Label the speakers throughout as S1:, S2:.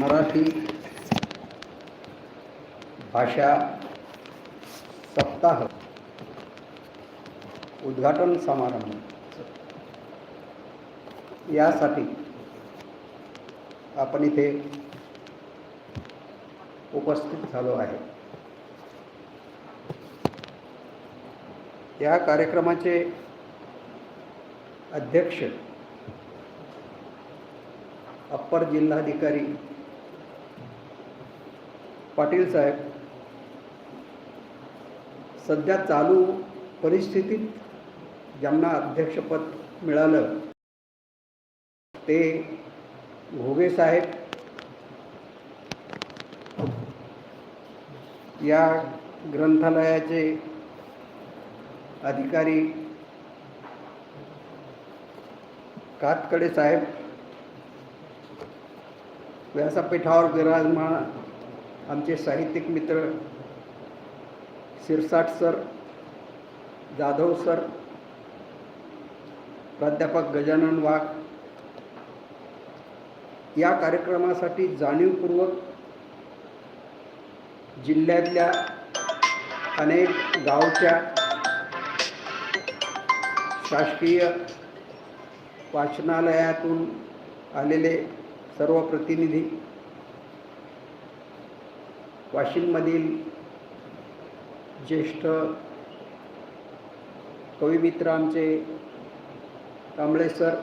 S1: मराठी भाषा सप्ताह उद्घाटन समारंभ. यासाठी आपण इथे उपस्थित झालो आहे. या कार्यक्रमाचे अध्यक्ष अप्पर जिल्हाधिकारी पाटील साहेब सध्या चालू परिस्थितीत ज्यांना अध्यक्षपद मिळालं ते घोगे साहेब. या ग्रंथालयाचे अधिकारी कातकडे साहेब व्यासपीठावर विराजमान आमचे साहित्यिक मित्र शिरसाट सर जाधव सर प्राध्यापक गजानन वाघ या कार्यक्रमासाठी जाणीवपूर्वक जिल्ह्यातल्या अनेक गावच्या शासकीय वाचनालयातून आलेले सर्व प्रतिनिधी वाशिममधील ज्येष्ठ कविमित्र आमचे कांबळे सर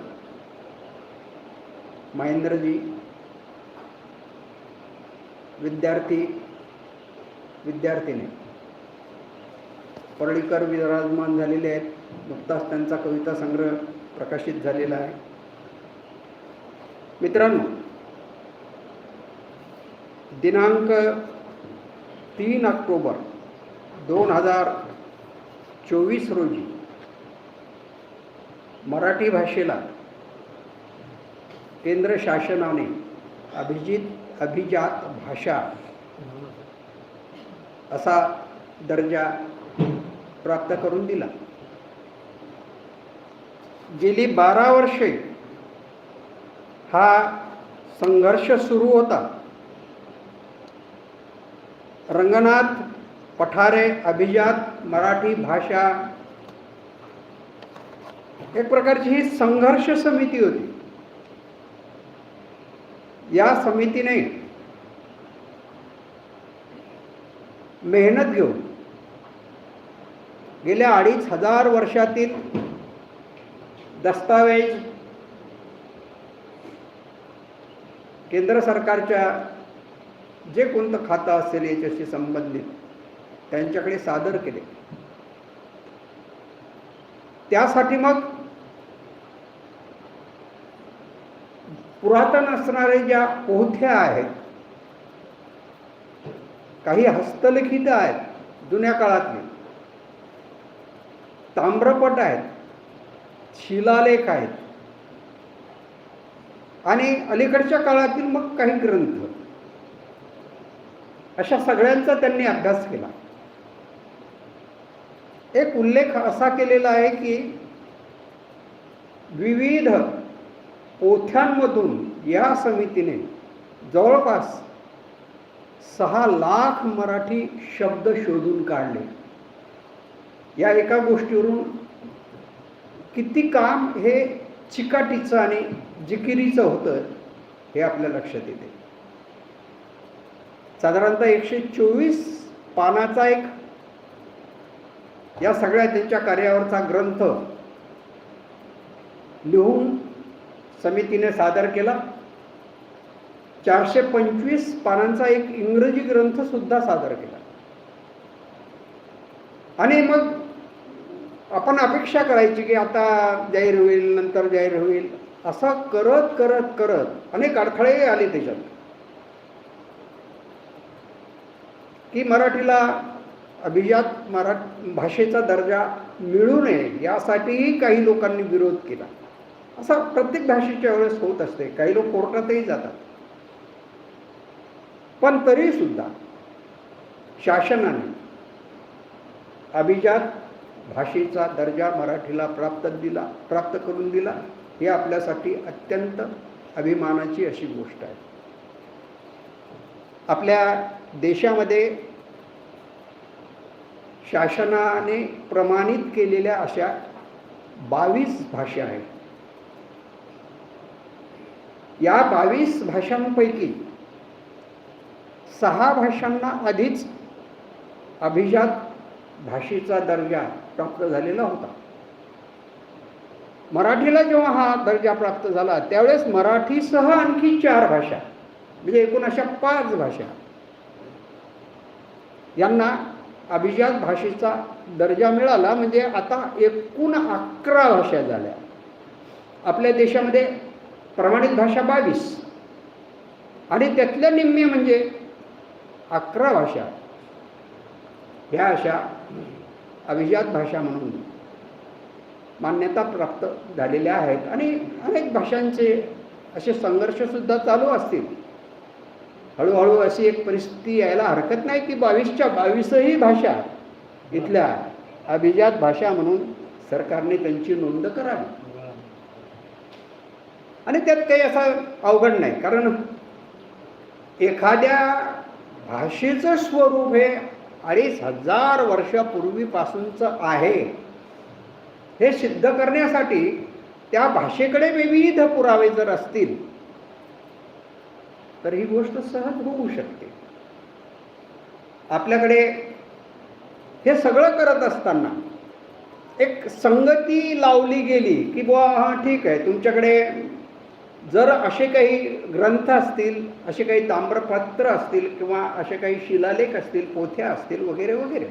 S1: महेंद्रजी विद्यार्थी विद्यार्थिनी. परळीकर विराजमान झालेले आहेत. नुकताच त्यांचा कविता संग्रह प्रकाशित झालेला आहे. मित्रांनो दिनांक तीन ऑक्टोबर दोन हजार चोवीस रोजी मराठी भाषेला केंद्र शासनाने अभिजित अभिजात भाषा असा दर्जा प्राप्त करून दिला. गेली बारा वर्षे हा संघर्ष सुरू होता. रंगनाथ पठारे अभिजात मराठी भाषा. एक प्रकारची ही संघर्ष समिती होती. या समितीने मेहनत घेऊन गेल्या अडीच हजार वर्षातील दस्तावेज केंद्र सरकारच्या जे कोणतं खातं असेल याच्याशी संबंधित त्यांच्याकडे सादर केले. त्यासाठी मग पुरातन असणारे ज्या पोथ्या आहेत काही हस्तलिखित आहेत जुन्या काळातले. ताम्रपट आहेत शिलालेख आहेत. आणि अलीकडच्या काळातील मग काही ग्रंथ. अशा सगळ्यांचा त्यांनी अभ्यास केला. एक उल्लेख असा केलेला आहे की विविध पोथ्यांमधून या समितीने जवळपास सहा लाख मराठी शब्द शोधून काढले. या एका गोष्टीवरून किती काम हे चिकाटीचं आणि जिकिरीचं होतं हे आपल्या लक्षात येते. साधारणतः एकशे चोवीस पानाचा एक या सगळ्या त्यांच्या कार्यावरचा ग्रंथ लिहून समितीने सादर केला. चारशे पंचवीस पानांचा एक इंग्रजी ग्रंथ सुद्धा सादर केला. आणि मग आपण अपेक्षा करायची की आता जाहीर होईल नंतर जाहीर होईल असं करत करत करत अनेक अडथळे आले त्याच्यात. की मराठीला अभिजात मरा भाषेचा दर्जा मिळू नये यासाठीही काही लोकांनी विरोध केला. असा प्रत्येक भाषेच्या वेळेस होत असते. काही लोक कोर्टातही जातात. पण तरी सुद्धा शासनाने अभिजात भाषेचा दर्जा मराठीला प्राप्त दिला प्राप्त करून दिला ही आपल्यासाठी अत्यंत अभिमानाची अशी गोष्ट आहे. आपल्या देशामध्ये शासनाने प्रमाणित केलेल्या अशा बावीस भाषा आहेत. या बावीस भाषांपैकी सहा भाषांना आधीच अभिजात भाषेचा दर्जा प्राप्त झालेला होता. मराठीला जेव्हा हा दर्जा प्राप्त झाला त्यावेळेस मराठीसह आणखी चार भाषा म्हणजे एकूण अशा पाच भाषा. यांना अभिजात भाषेचा दर्जा मिळाला म्हणजे आता एकूण अकरा भाषा झाल्या. आपल्या देशामध्ये प्रमाणित भाषा बावीस. आणि त्यातल्या निम्मे म्हणजे अकरा भाषा. ह्या अशा अभिजात भाषा म्हणून मान्यता प्राप्त झालेल्या आहेत. आणि अनेक भाषांचे असे संघर्षसुद्धा चालू असतील. हळूहळू अशी एक परिस्थिती यायला हरकत नाही की बावीसच्या बावीसही भाषा इथल्या अभिजात भाषा म्हणून सरकारने त्यांची नोंद करावी. आणि त्यात काही असं अवघड नाही कारण एखाद्या भाषेचं स्वरूप हे अडीच हजार वर्षापूर्वीपासूनचं आहे. हे सिद्ध करण्यासाठी त्या भाषेकडे विविध पुरावे जर असतील तर ही गोष्ट सहज होऊ शकते. आपल्याकडे हे सगळं करत असताना एक संगती लावली गेली की बुवा हां ठीक आहे तुमच्याकडे जर असे काही ग्रंथ असतील असे काही ताम्रपत्र असतील किंवा असे काही शिलालेख असतील पोथ्या असतील वगैरे वगैरे.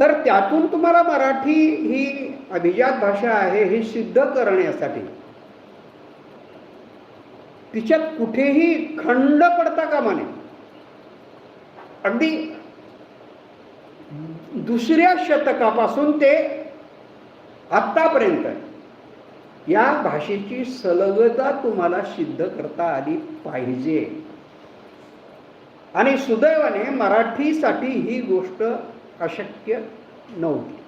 S1: तर त्यातून तुम्हाला मराठी ही अभिजात भाषा आहे हे सिद्ध करण्यासाठी. तिच्यात कुठेही खंड पडता कामा नये. अगदी दुसऱ्या शतकापासून ते आत्तापर्यंत या भाषेची सलगता तुम्हाला सिद्ध करता आली पाहिजे. आणि सुदैवाने मराठीसाठी ही गोष्ट अशक्य नव्हती.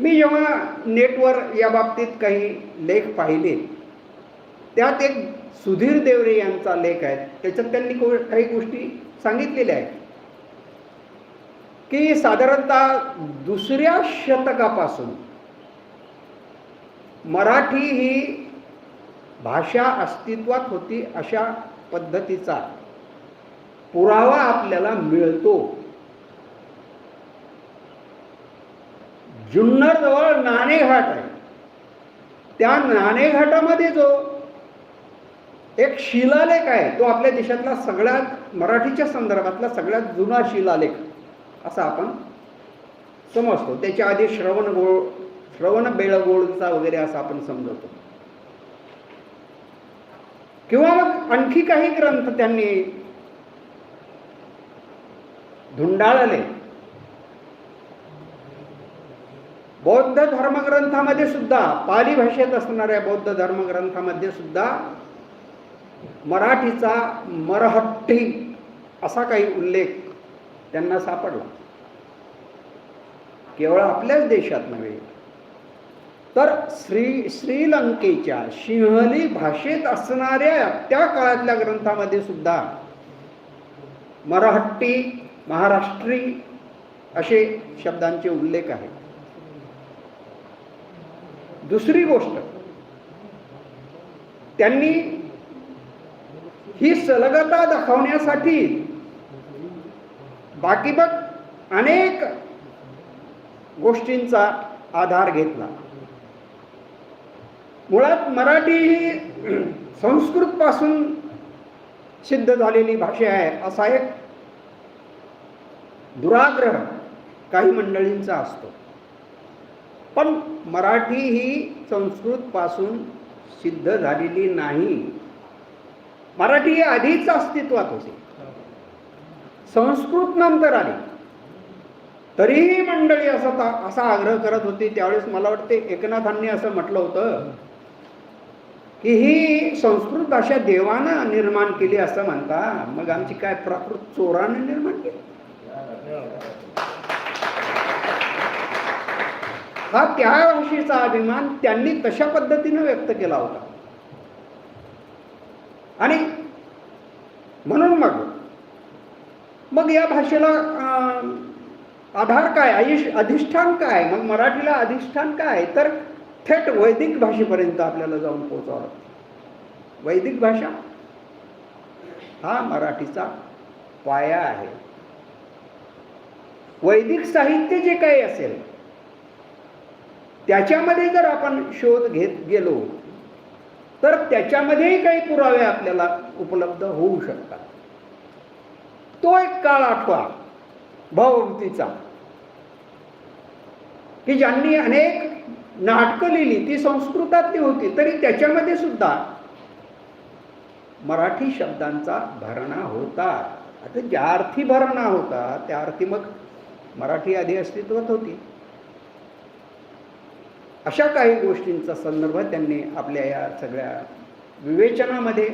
S1: मी जेव्हा नेटवर या बाबतीत काही लेख पाहिले त्यात एक सुधीर देवरे यांचा लेख आहे. त्याच्यात त्यांनी को काही गोष्टी सांगितलेल्या आहेत. की साधारणतः दुसऱ्या शतकापासून मराठी ही भाषा अस्तित्वात होती अशा पद्धतीचा पुरावा आपल्याला मिळतो. जुन्नरजवळ नाणेघाट आहे. त्या नाणेघाटामध्ये जो एक शिलालेख आहे तो आपल्या देशातला सगळ्यात मराठीच्या संदर्भातला सगळ्यात जुना शिलालेख असा आपण समजतो. त्याच्या आधी श्रवण गोळ श्रवण बेळगोळचा वगैरे असं आपण समजवतो किंवा मग आणखी काही ग्रंथ त्यांनी धुंडाळले. बौद्ध धर्मग्रंथामध्ये सुद्धा पाली भाषेत असणाऱ्या बौद्ध धर्मग्रंथामध्ये सुद्धा मराठीचा मरहट्टी असा काही उल्लेख त्यांना सापडला. केवळ आपल्याच देशात नव्हे तर श्री श्रीलंकेच्या सिंहली भाषेत असणाऱ्या त्या काळातल्या ग्रंथामध्ये सुद्धा मराठी महाराष्ट्री असे शब्दांचे उल्लेख आहेत. दुसरी गोष्ट त्यांनी ही सलगता दाखवण्यासाठी. बाकी बघ अनेक गोष्टींचा आधार घेतला. मुळात मराठी ही संस्कृतपासून सिद्ध झालेली भाषा आहे असा एक दुराग्रह काही मंडळींचा असतो. पण मराठी ही संस्कृतपासून सिद्ध झालेली नाही. मराठी हे आधीच अस्तित्वात होती. संस्कृत नंतर आली. तरीही मंडळी असा असा आग्रह करत होती. त्यावेळेस मला वाटते एकनाथांनी असं म्हटलं होतं की ही संस्कृत भाषा देवानं निर्माण केली असं म्हणता. मग आमची काय प्राकृत चोरानं निर्माण केली? हा त्या भाषेचा अभिमान त्यांनी तशा पद्धतीनं व्यक्त केला होता. आणि म्हणून मग मग या भाषेला आधार काय आयुष अधिष्ठान काय मग मराठीला अधिष्ठान काय तर थेट वैदिक भाषेपर्यंत आपल्याला जाऊन पोहोचावं लागतं. वैदिक भाषा हा मराठीचा पाया आहे. वैदिक साहित्य जे काही असेल त्याच्यामध्ये जर आपण शोध घेत गेलो तर त्याच्यामध्येही काही पुरावे आपल्याला उपलब्ध होऊ शकतात. तो एक काळ आठवा भावभूतीचा की ज्यांनी अनेक नाटकं लिहिली ती संस्कृतातली होती तरी त्याच्यामध्ये सुद्धा मराठी शब्दांचा भरणा होता. आता ज्या अर्थी भरणा होता त्या अर्थी मग मराठी आधी अस्तित्वात होती. अशा काही गोष्टींचा संदर्भ त्यांनी आपल्या या सगळ्या विवेचनामध्ये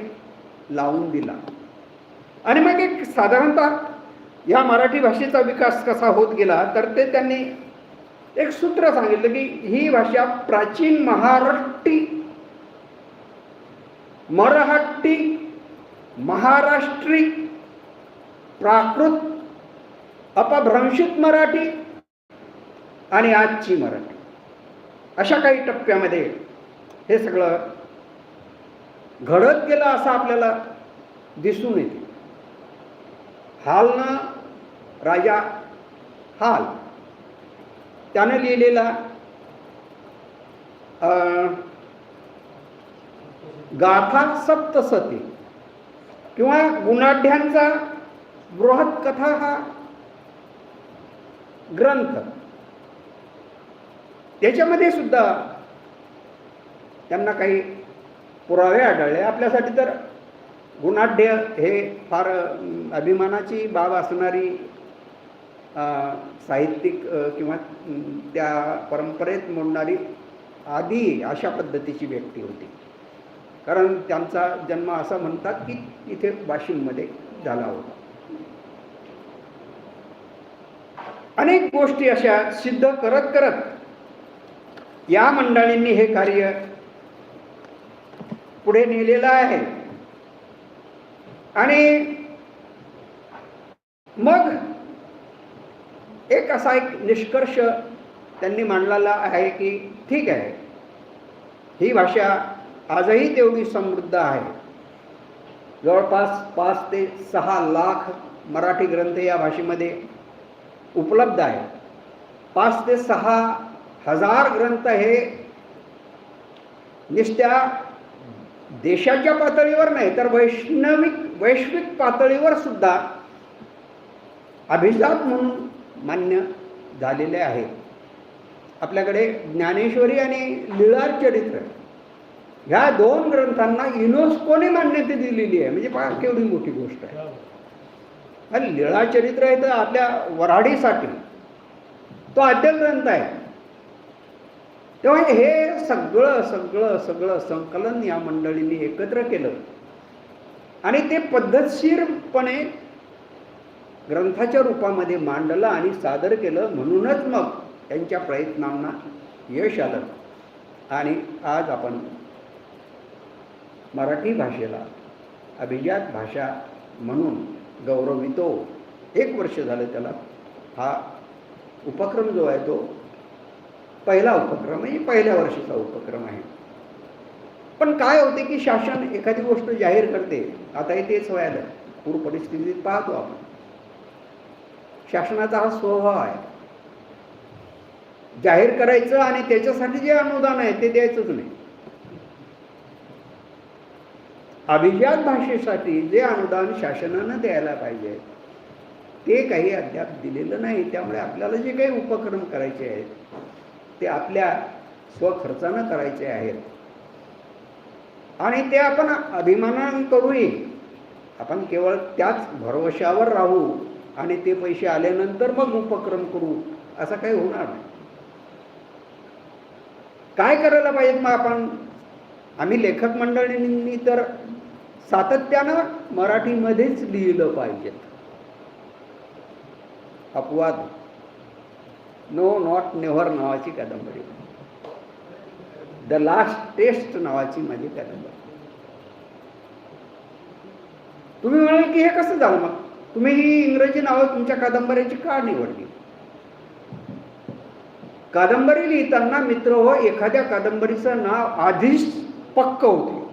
S1: लावून दिला. आणि मग एक साधारणतः या मराठी भाषेचा विकास कसा होत गेला तर ते त्यांनी एक सूत्र सांगितलं की ही भाषा प्राचीन महाराष्ट्री मरहट्टी महाराष्ट्री प्राकृत अपभ्रंशित मराठी आणि आजची मराठी. अशा काही टप्प्यामध्ये हे सगळं घडत गेलं असं आपल्याला दिसून येते. हालनं राजा हाल. त्यानं लिहिलेला अं, गाथा सप्तसती किंवा गुणाढ्यांचा बृहत कथा हा ग्रंथ. त्याच्यामध्ये सुद्धा त्यांना काही पुरावे आढळले. आपल्यासाठी तर गुणाढ्य हे फार अभिमानाची बाब असणारी साहित्यिक किंवा त्या परंपरेत मोडणारी आधी अशा पद्धतीची व्यक्ती होती. कारण त्यांचा जन्म असा म्हणतात की इथे वाशिममध्ये झाला होता. अनेक गोष्टी अशा सिद्ध करत करत या मंडळींनी हे कार्य पुढे नेलेलं आहे. आणि मग एक असा एक निष्कर्ष त्यांनी मांडलेला आहे की ठीक आहे. ही भाषा आजही तेवढी समृद्ध आहे. जवळपास पाच ते सहा लाख मराठी ग्रंथ या भाषेमध्ये उपलब्ध आहे पाच ते सहा हजार ग्रंथ हे निस्त्या देशाच्या पातळीवर नाही तर वैष्णविक वैश्विक पातळीवर सुद्धा अभिजात म्हणून मान्य झालेले आहेत आपल्याकडे ज्ञानेश्वरी आणि लीळार चरित्र. ह्या दोन ग्रंथांना युनेस्कोने मान्यता दिलेली आहे. म्हणजे फार केवढी मोठी गोष्ट आहे. आणि लीळा चरित्र आहे तर आपल्या वराडीसाठी तो आद्य ग्रंथ आहे. तेव्हा हे सगळं सगळं सगळं संकलन या मंडळींनी एकत्र केलं. आणि ते पद्धतशीरपणे ग्रंथाच्या रूपामध्ये मांडलं आणि सादर केलं. म्हणूनच मग त्यांच्या प्रयत्नांना यश आलं. आणि आज आपण मराठी भाषेला अभिजात भाषा म्हणून गौरवितो. एक वर्ष झालं त्याला. हा उपक्रम जो आहे तो पहिला उपक्रम आहे पहिल्या वर्षीचा उपक्रम आहे. पण काय होते की शासन एखादी गोष्ट जाहीर करते आता तेच व्हायला पूर परिस्थितीत पाहतो आपण. शासनाचा हा स्वभाव आहे. जाहीर करायचं आणि त्याच्यासाठी जे अनुदान आहे ते द्यायचंच नाही. अभिजात भाषेसाठी जे अनुदान शासनानं द्यायला पाहिजे ते काही अद्याप दिलेलं नाही. त्यामुळे आपल्याला जे काही उपक्रम करायचे आहेत ते आपल्या स्वखर्चानं करायचे आहेत. आणि ते आपण अभिमानानं करूही आपण केवळ त्याच भरवशावर राहू आणि ते पैसे आल्यानंतर मग उपक्रम करू असं काही होणार नाही. काय करायला पाहिजेत मग आपण? आम्ही लेखक मंडळींनी तर सातत्यानं मराठीमध्येच लिहिलं पाहिजेत. अपवाद नो नॉट नेव्हर नावाची कादंबरी. द लास्ट टेस्ट नावाची माझी कादंबरी. तुम्ही म्हणाल की हे कसं झालं मग? तुम्ही ही इंग्रजी नावं तुमच्या कादंबऱ्याची का निवडली? कादंबरी लिहिताना मित्र हो एखाद्या कादंबरीचं नाव आधीच पक्क होते.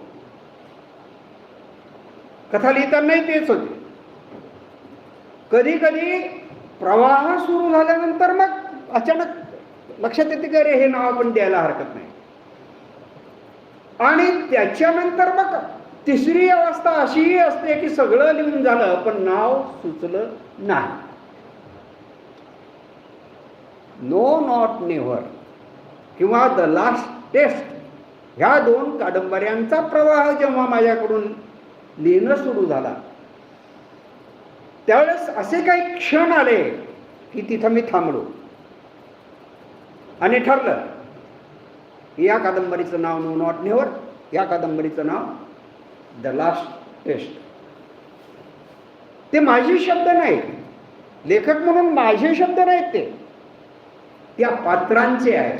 S1: कथा लिहितानाही तेच होते. कधी कधी प्रवाह सुरू झाल्यानंतर मग अचानक लक्षात येते की अरे हे नाव आपण द्यायला हरकत नाही. आणि त्याच्यानंतर मग तिसरी अवस्था अशीही असते की सगळं लिहून झालं पण नाव सुचलं नाही. नो नॉट नेव्हर किंवा द लास्ट टेस्ट ह्या दोन कादंबऱ्यांचा प्रवाह जेव्हा माझ्याकडून लिहिणं सुरू झाला त्यावेळेस असे काही क्षण आले की तिथं मी थांबलो. आणि ठरलं या कादंबरीचं नाव नो नॉट नेवर या कादंबरीचं नाव द लास्ट टेस्ट. ते माझे शब्द नाहीत. लेखक म्हणून माझे शब्द नाहीत ते. त्या पात्रांचे आहेत.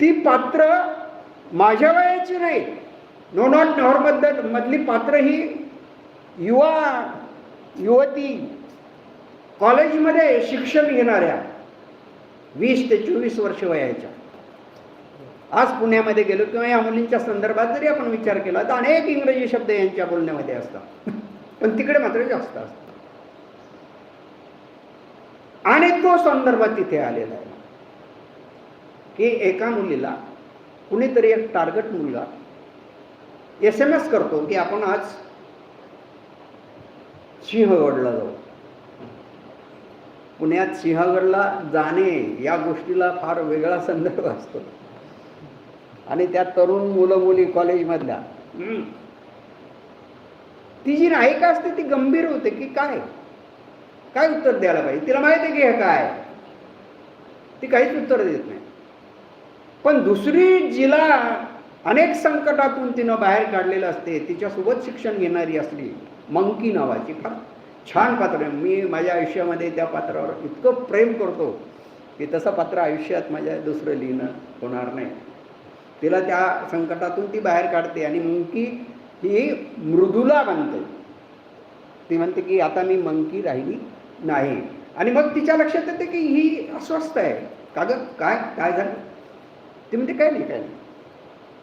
S1: ती पात्र माझ्या वयाची नाहीत. नो नॉट नेव्हर मधली पात्र ही युवा युवती कॉलेजमध्ये शिक्षण घेणाऱ्या वीस ते चोवीस वर्ष वयाच्या. आज पुण्यामध्ये गेलो किंवा या मुलींच्या संदर्भात जरी आपण विचार केला तर अनेक इंग्रजी शब्द यांच्या बोलण्यामध्ये असतात. पण तिकडे मात्र जास्त असतात. आणि तो संदर्भ तिथे आलेला आहे. की एका मुलीला कुणीतरी एक टार्गेट मुलगा एस एम एस करतो की आपण आज सिंहगडला जाऊ. पुण्यात सिंहगडला जाणे या गोष्टीला फार वेगळा संदर्भ असतो. आणि त्या तरुण मुलं मुली कॉलेजमधल्या. ती जी नायिका असते ती गंभीर होते की काय? काय उत्तर द्यायला पाहिजे? तिला माहिती आहे की हे काय? ती काहीच उत्तर देत नाही. पण दुसरी जिला अनेक संकटातून तिनं बाहेर काढलेलं असते तिच्यासोबत शिक्षण घेणारी असली मंकी नावाची फार छान पात्र आहे. मी माझ्या आयुष्यामध्ये त्या पात्रावर इतकं प्रेम करतो की तसं पात्र आयुष्यात माझ्या दुसरं लिहिणं होणार नाही. तिला त्या संकटातून ती बाहेर काढते आणि मंकी ही मृदुला म्हणते ती म्हणते की आता मी मंकी राहिली नाही. आणि मग तिच्या लक्षात येते की ही अस्वस्थ आहे. का गं काय? काय झालं? ती म्हणते काय नाही काय नाही.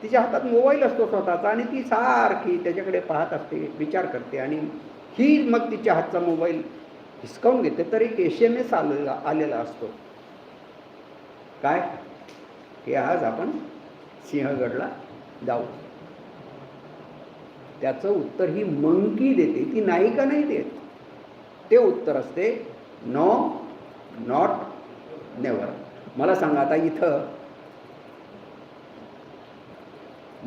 S1: तिच्या हातात मोबाईल असतो स्वतःचा आणि ती सारखी त्याच्याकडे पाहत असते विचार करते आणि ही मग तिच्या हातचा मोबाईल हिसकावून घेते तर एक एस एम एस आलेला आलेला असतो. काय? की आज आपण सिंहगडला जाऊ. त्याचं उत्तर ही मंकी देते. ती नाही का नाही देत. ते उत्तर असते नो नॉट नेवर मला सांगा आता इथं.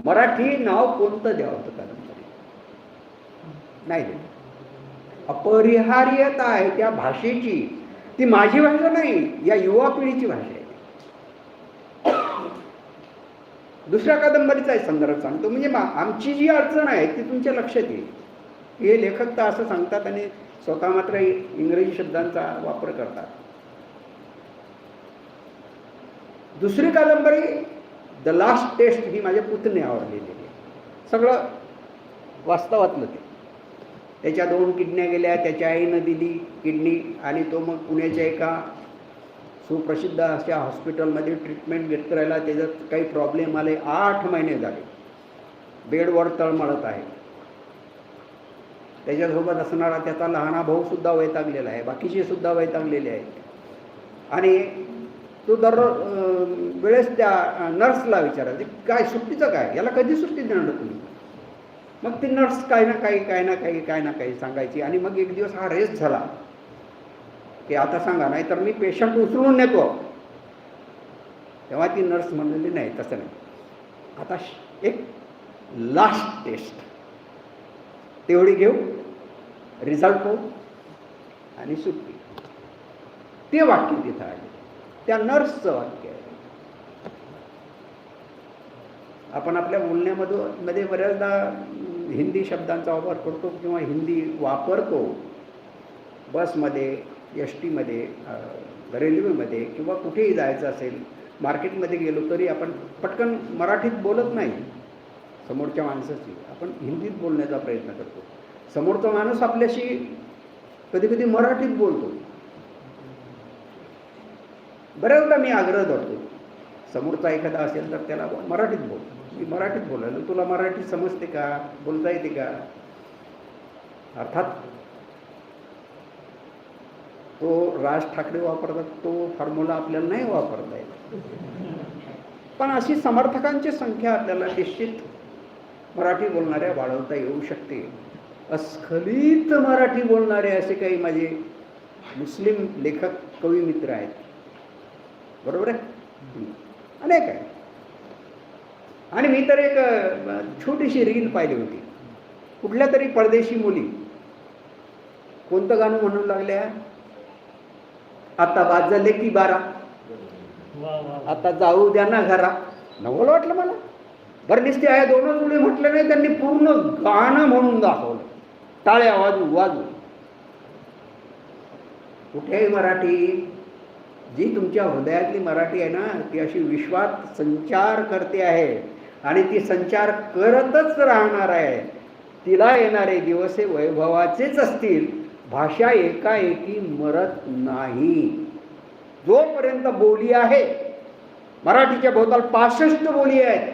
S1: मराठी नाव कोणतं द्यावं होतं कादंबरी? नाही देत. अपरिहार्यता आहे त्या भाषेची. ती माझी भाषा नाही या युवा पिढीची भाषा आहे. दुसऱ्या कादंबरीचा आहे संदर्भ सांगतो. म्हणजे आमची जी अडचण आहे ती तुमच्या लक्षात येईल. हे लेखक तर असं सांगतात आणि स्वतः मात्र इंग्रजी शब्दांचा वापर करतात. दुसरी कादंबरी द लास्ट टेस्ट ही माझ्या पुतण्यावर लिहिलेली आहे. सगळं वास्तवातलं ते. त्याच्या दोन किडन्या गेल्या त्याच्या आईनं दिली किडनी आणि तो मग पुण्याच्या एका सुप्रसिद्ध अशा हॉस्पिटलमध्ये ट्रीटमेंट घेत करायला त्याच्यात काही प्रॉब्लेम आले. आठ महिने झाले. बेडवर तळमळत आहे. त्याच्यासोबत असणारा त्याचा लहाना भाऊसुद्धा वैतागलेला आहे. बाकीचे सुद्धा वैतागलेले आहेत. आणि तो दर वेळेस त्या नर्सला विचारायचे काय सुट्टीचं काय? याला कधी सुट्टी देणार तुम्ही? मग ती नर्स काही ना काही काही ना काही काही ना काही सांगायची. आणि मग एक दिवस हा रेस्ट झाला. की आता सांगा नाही तर मी पेशंट उचलून नेतो. तेव्हा ती नर्स म्हणलेली नाही तसं नाही. आता एक लास्ट टेस्ट तेवढी घेऊ रिझल्ट पाहू आणि सुट्टी. ते वाक्य तिथं आले. त्या नर्सचं वाक्य आहे. आपण आपल्या बोलण्यामधून मध्ये बऱ्याचदा हिंदी शब्दांचा वापर करतो किंवा हिंदी वापरतो बसमध्ये एस टीमध्ये रेल्वेमध्ये किंवा कुठेही जायचं असेल मार्केटमध्ये गेलो तरी आपण पटकन मराठीत बोलत नाही. समोरच्या माणसाची. आपण हिंदीत बोलण्याचा प्रयत्न करतो. समोरचा माणूस आपल्याशी कधी कधी मराठीत बोलतो. बऱ्याचदा मी आग्रह धरतो. समोरचा एखादा असेल तर त्याला मराठीत बोलतो. मी मराठीत बोलायलो तुला मराठी समजते का? बोलता येते का? अर्थात तो राज ठाकरे वापरतात तो फॉर्म्युला आपल्याला नाही वापरता येत. पण अशी समर्थकांची संख्या आपल्याला निश्चित मराठी बोलणाऱ्या वाढवता येऊ शकते. अस्खलित मराठी बोलणारे असे काही माझे मुस्लिम लेखक कवी मित्र आहेत. बरोबर आहे? अनेक आहे आणि मी तर एक छोटीशी रील पाहिली होती. कुठल्या तरी परदेशी मुली कोणतं गाणं म्हणू लागल्या? आता वाजले की बारा. आता जाऊ द्या ना घरा. नवल वाटलं मला. बरं दिसते आहे दोनच मुली म्हटलं नाही त्यांनी पूर्ण गाणं म्हणून दाखवलं. टाळ्या वाजू वाजू कुठेही मराठी? जी तुमच्या हृदयातली मराठी आहे ना ती अशी विश्वात संचार करते आहे. आणि ती संचार करतच राहणार आहे. तिला येणारे दिवस हे वैभवाचेच असतील. भाषा एकाएकी मरत नाही. जोपर्यंत बोली आहे मराठीच्या भोवताल पासष्ट बोली आहेत.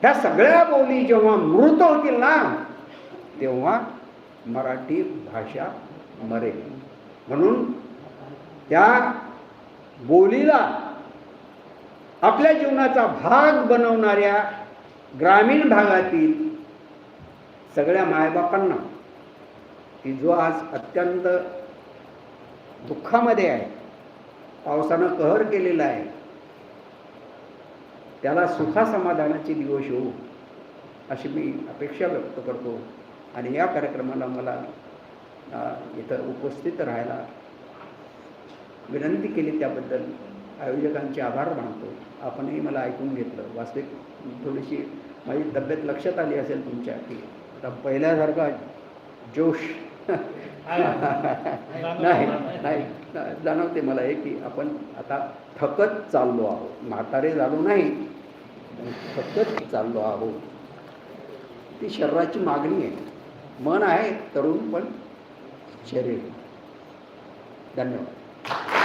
S1: ह्या सगळ्या बोली जेव्हा मृत होतील ना तेव्हा मराठी भाषा मरेल. म्हणून त्या बोलीला आपल्या जीवनाचा भाग बनवणाऱ्या ग्रामीण भागातील सगळ्या मायबापांना की जो आज अत्यंत दुःखामध्ये आहे पावसानं कहर केलेला आहे त्याला सुखासमाधानाचे दिवस येऊ अशी मी अपेक्षा व्यक्त करतो. आणि या कार्यक्रमाला मला इथं उपस्थित राहायला विनंती केली त्याबद्दल. आयोजकांचे आभार मानतो. आपणही मला ऐकून घेतलं. वास्तविक थोडीशी माझी तब्येत लक्षात आली असेल तुमच्या की आता पहिल्यासारखा जोश. नाही नाही. जाणवते मला हे की आपण आता थकत चाललो आहोत. म्हातारे झालो नाही थकत चाललो आहोत. ती शरीराची मागणी आहे. मन आहे तरुण पण शरीर. धन्यवाद.